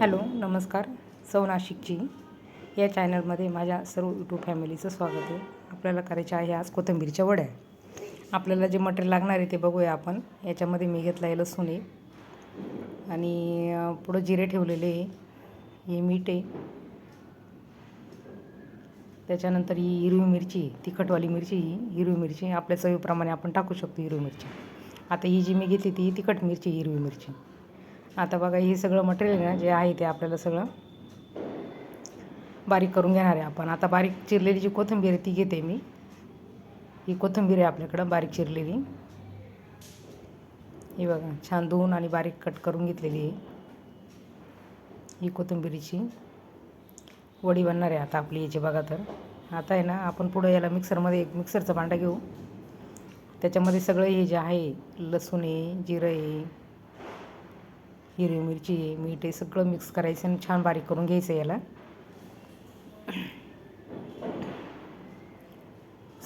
Hello नमस्कार. सौ नाशिकची या चॅनलमध्ये माझ्या सर्व यूट्यूब फॅमिलीचं स्वागत आहे. आपल्याला करायचे आहे आज कोथिंबीरच्या वड्या. आपल्याला जे मटेरियल लागणार आहे ते बघूया आपण. याच्यामध्ये मी घेतला आहे लसूण आहे. आणि पुढं जिरे ठेवलेले आहे. हे मीठ आहे. त्याच्यानंतर ही हिरवी मिरची तिखटवाली मिरची ही हिरवी मिरची आपल्या चवीप्रमाणे आपण टाकू शकतो हिरवी मिरची. आता ही जी मी घेतली ती तिखट मिरची हिरवी मिरची. आता बघा हे सगळं मटेरियल ना जे आहे ते आपल्याला सगळं बारीक करून घेणार आहे आपण. आता बारीक चिरलेली जी कोथिंबीर आहे ती घेते मी. ही कोथिंबीर आहे आपल्याकडं बारीक चिरलेली. ही बघा छान धुवून आणि बारीक कट करून घेतलेली आहे. ही कोथिंबीरीची वडी बनणार आहे आता आपली याची बघा तर. आता आहे ना आपण पुढं याला मिक्सरमध्ये एक मिक्सरचा भांडा घेऊ. त्याच्यामध्ये सगळं हे जे आहे लसूण आहे जिरं आहे हिरवी मिरची आहे मीठ हे सगळं मिक्स करायचं आणि छान बारीक करून घ्यायचं याला.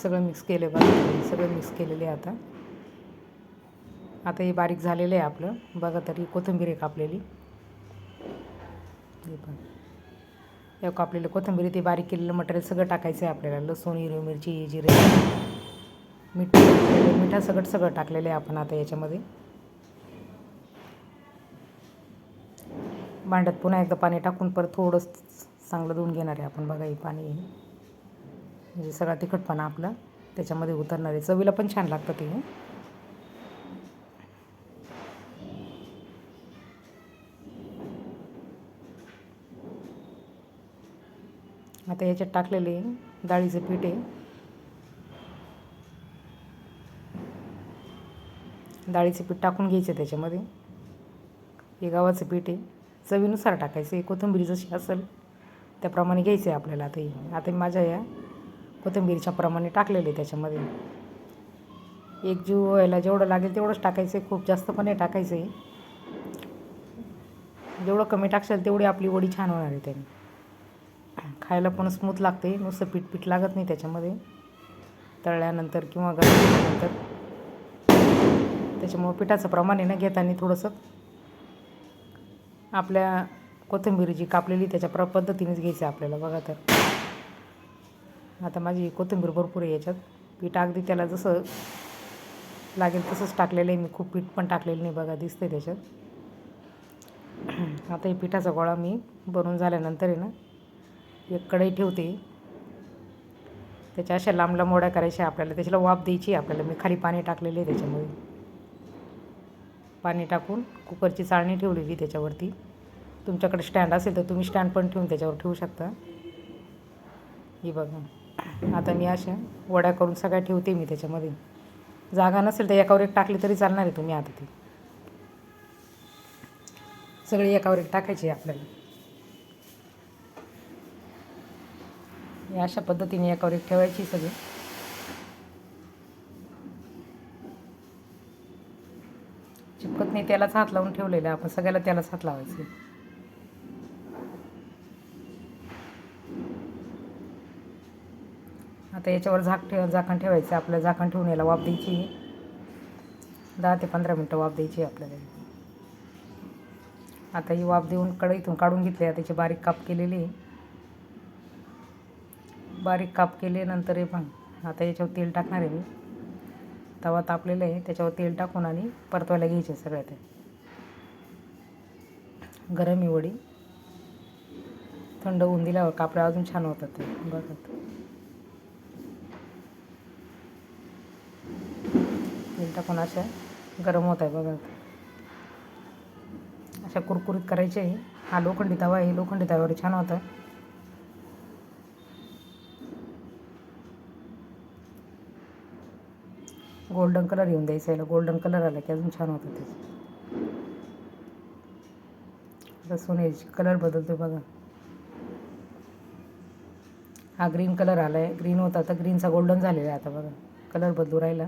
सगळं मिक्स केलं बघा सगळं मिक्स केलेले आहे आता. आता हे बारीक झालेलं आहे आपलं. बघा तरी कोथिंबीर आहे कापलेली हे पण या कापलेलं कोथिंबीर ते बारीक केलेलं मटेरियल सगळं टाकायचं आहे आपल्याला. लसूण हिरवी मिरची जिरे. मीठ मिठा सगळं सगळं टाकलेलं आहे आपण आता याच्यामध्ये. भांड्यात पुन्हा एकदा पाणी टाकून परत थोडं चांगलं धुवून घेणार आहे आपण. बघा हे पाणी म्हणजे सगळा तिखटपणा आपला त्याच्यामध्ये उतरणार आहे. चवीला पण छान लागतं ते. आता याच्यात टाकलेले डाळीचं पीठ आहे. डाळीचे पीठ टाकून घ्यायचे त्याच्यामध्ये. हे गव्हाचं पीठ आहे. चवीनुसार टाकायचं. आहे कोथिंबीर जशी असेल त्याप्रमाणे घ्यायचं आहे आपल्याला आता आता माझ्या या कोथिंबीरच्या प्रमाणे टाकलेलं आहे त्याच्यामध्ये. एक जीव व्हायला जेवढं लागेल तेवढंच टाकायचं आहे. खूप जास्त पण टाकायचं आहे. जेवढं कमी टाकशाल तेवढी आपली वडी छान होणार आहे त्याने. खायला पण स्मूथ लागते. नुसतं पीठ पीठ लागत नाही त्याच्यामध्ये. तळल्यानंतर किंवा गरमल्यानंतर त्याच्यामुळं पिठाचं प्रमाण आहे ना घेताना थोडंसं आपल्या कोथिंबीर जी कापलेली त्याच्या प्र पद्धतीनेच घ्यायचं आहे आपल्याला. बघा तर. आता माझी कोथिंबीर भरपूर आहे याच्यात. पीठ अगदी त्याला जसं लागेल तसंच टाकलेलं आहे मी. खूप पीठ पण टाकलेलं नाही बघा दिसतं आहे त्याच्यात. आता हे पिठाचा गोळा मी बनवून झाल्यानंतर आहे ना एक कढई ठेवते. त्याच्या अशा लांब लांब वड्या करायच्या आपल्याला. त्याच्याला वाफ द्यायची आपल्याला. मी खाली पाणी टाकलेलं आहे त्याच्यामुळे पाणी टाकून कुकरची चाळणी ठेवलेली त्याच्यावरती. तुमच्याकडे स्टँड असेल तर तुम्ही स्टँड पण ठेवून त्याच्यावर ठेवू शकता. ही बघा. आता मी अशा वड्या करून सगळ्या ठेवते मी त्याच्यामध्ये. जागा नसेल तर एकावर एक टाकली तरी चालणार आहे तुम्ही आता ती. सगळी एकावर एक टाकायची आहे आपल्याला. अशा पद्धतीने एकावर एक ठेवायची सगळी. चिपकत नाही त्यालाच हात लावून ठेवलेला आहे आपण. सगळ्याला त्यालाच हात लावायचे. आता याच्यावर झाक ठेव झाकण ठेवायचं आपल्या झाकण ठेवून याला वाफ द्यायची. दहा ते पंधरा मिनटं वाफ द्यायची आपल्याला. आता ही वाफ देऊन कढईतून काढून घेतली आहे. त्याचे बारीक काप केलेले बारीक काप केले नंतर हे पण आता याच्यावर तेल टाकणार आहे मी. तवा तापलेला आहे त्याच्यावर तेल टाकून आणि परतवायला घ्यायचे सगळ्या ते. गरम आहे वडी. थंड होऊन दिल्यावर कापडे अजून छान होतात ते बघत. तेल टाकून अशा गरम होत आहे बघा. अशा कुरकुरीत करायचे. आहे हा लोखंडी तवा आहे लोखंडी तव्यावर छान होतं. गोल्डन कलर येऊन द्यायचा याला. गोल्डन कलर आला की अजून छान होतं ते. आता सोनेरी कलर बदलतो बघा. हा ग्रीन कलर आला आहे ग्रीन होता तर ग्रीनचा गोल्डन झालेला आहे आता बघा. कलर बदलू राहिला.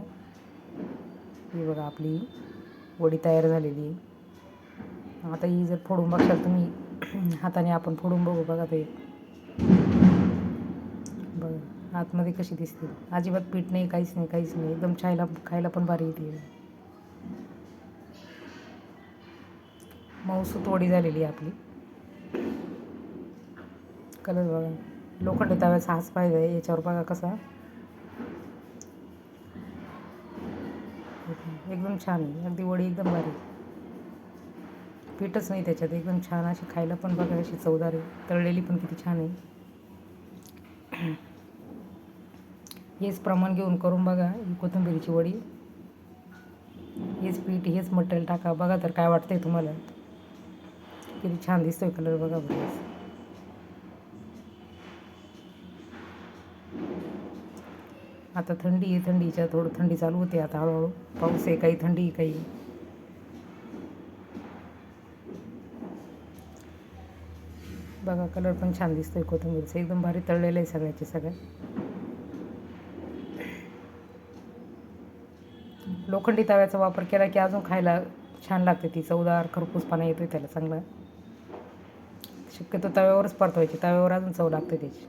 ही बघा आपली वडी तयार झालेली. आहे आता ही जर फोडून बघशाल तुम्ही हाताने आपण फोडून बघू बघा ते. बघा. आतमध्ये कशी दिसते? अजिबात पीठ नाही काहीच नाही काहीच नाही. एकदम खायला खायला पण भारी येते. मऊसूत तोडी झालेली आहे आपली. कलर बघा. लोखंड तव्याचा हाच फायदा आहे. याच्यावर बघा कसा. एकदम छान आहे. अगदी वडी एकदम भारी पीठच नाही त्याच्यात. एकदम छान अशी खायला पण बघा अशी चवदार आहे. तळलेली पण किती छान आहे. हेच प्रमाण घेऊन करून बघा ही कोथिंबिरीची वडी. हेच पीठ हेच मटेरियल टाका. बघा तर काय वाटतंय तुम्हाला. किती छान दिसतोय कलर बघा बरं. आता थंडी आहे थंडीच्या थोडं थंडी चालू होते आता हळूहळू. पाऊस आहे काही थंडी आहे, काही. बघा कलर पण छान दिसतोय कोथिंबीरचा. एकदम भारी तळलेलं आहे सगळ्याचे सगळ्या लोखंडी तव्याचा वापर केला की अजून खायला छान लागते ती. चवदार खरपूसपणा येतोय त्याला चांगला. शक्यतो तव्यावरच परतवायची. तव्यावर अजून चव लागते त्याची.